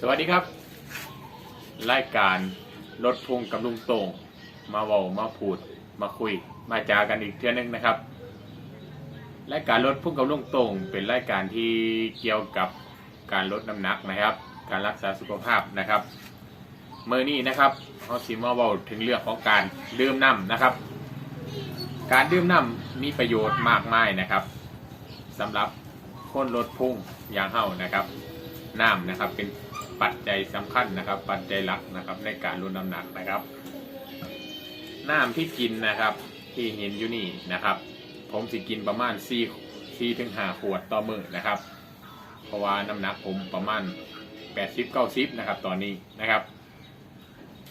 สวัสดีครับ รายการรถพุงกับลุงโต่งมาเว้ามาพูดมาคุย มาจากันอีกเทื่อนึงนะครับ รายการรถพุงกับลุงโต่งเป็นรายการที่เกี่ยวกับการลดน้ำหนักนะครับ การรักษาสุขภาพนะครับเมื่อนี้นะครับเขาสิมาเว้าถึงเรื่องของการดื่มน้ำนะครับ การดื่มน้ำมีประโยชน์มากมายนะครับสำหรับคนลดพุงอย่างเฮานะครับน้ำนะครับเป็น ปัจจัยสำคัญนะครับ ปัจจัยหลักนะครับในการลดน้ำหนักนะครับ น้ำที่กินนะครับ ที่เห็นอยู่นี่นะครับ ผมสิกินประมาณ4 4ถึง5ขวดต่อมื้อนะครับ เพราะว่าน้ำหนักผมประมาณ80 90นะครับตอนนี้นะครับ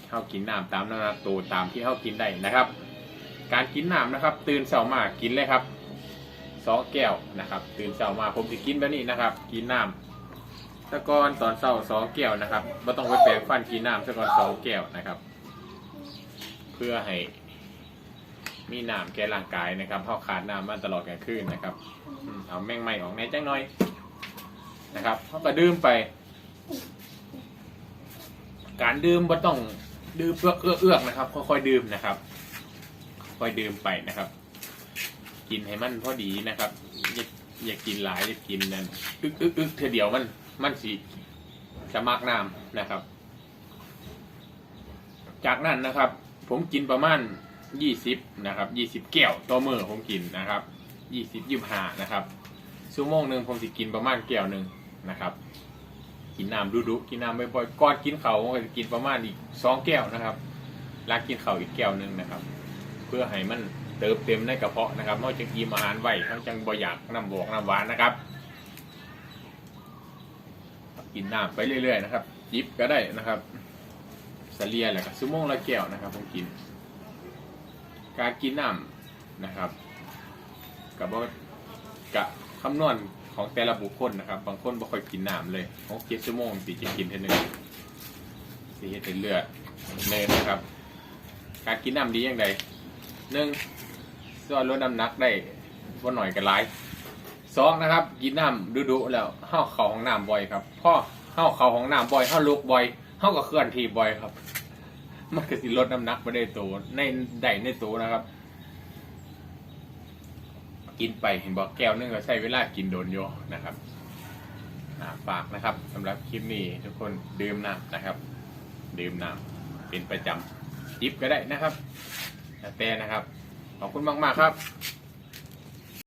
เข้ากินน้ำตามน้ำหนักตัวตามที่เข้ากินได้นะครับ การกินน้ำนะครับ ตื่นเช้ามากินเลยครับสองแก้วนะครับ ตื่นเช้ามาผมจะกินแบบนี้นะครับ กินน้ำ ตะกอนตอนเช้าสองแก้วนะครับไม่ต้องไปแปรงฟันกินน้ำตะกอนสองแก้วนะครับ เพื่อให้มีน้ำแก่ร่างกายนะครับเพราะขาดน้ำมาตลอดกลางคืนนะครับเอาแม่งใหม่ออกในจังหน่อยนะครับเขาก็ดื่มไป การดื่มไม่ต้องดื่มเพื่อเอื้อเอื้อนะครับค่อยๆดื่มนะครับ ค่อยดื่มไปนะครับ กินให้มันพอดีนะครับอย่าอย่ากินหลายอย่ากินนั่นอึกอึกอึกเทอเดียวมัน มันสีจะมากน้ำนะครับ จากนั้นนะครับ ผมกินประมาณยี่สิบนะครับยี่สิบแก้วต่อมือผมกินนะครับยี่สิบยี่ห้านะครับชั่วโมงหนึ่งผมสิกินประมาณแก้วหนึ่งนะครับ กินน้ำดุๆกินน้ำบ่อยๆก่อนกินเขาผมก็จะกินประมาณอีกสองแก้วนะครับหลังกินเขาอีกแก้วหนึ่งนะครับ เพื่อให้มันเติมเต็มในกระเพาะนะครับนอกจากอิ่มอาหารไหว้ทั้งจังบ่อยากน้ำบวกน้ำหวานนะครับ กินน้ำไปเรื่อยๆนะครับ จิบก็ได้นะครับสเลียแหละครับชั่วโมงละแก้วนะครับผมกิน การกินน้ำนะครับกับว่ากะคำนวณของแต่ละบุคคลนะครับ บางคนบ่ค่อยกินน้ำเลยหกเจ็ดชั่วโมงสิจะกินเท่านึงสิเฮ็ดให้เลือดเนินนะครับ การกินน้ำดีอย่างไรหนึ่งช่วยลดน้ำหนักได้ว่าหน่อยก็หลาย สองนะครับกินน้ำดุๆแล้วเข้าเข่าห้องน้ำบ่อยครับพ่อเข้าเข่าห้องน้ำบ่อยเข้าลุกบ่อยเข้ากับเคลื่อนที่บ่อยครับ มันก็สิลดน้ำหนักไม่ได้ตัวในได้ในตัวนะครับ กินไปเห็นบอกแก้วนึงก็ใช้เวลากินโดนโยนะครับฝากนะครับสำหรับคลิปนี้ทุกคนดื่มน้ำนะครับ ดื่มน้ำเป็นประจำจิบก็ได้นะครับแล้วแต่นะครับขอบคุณมากๆครับ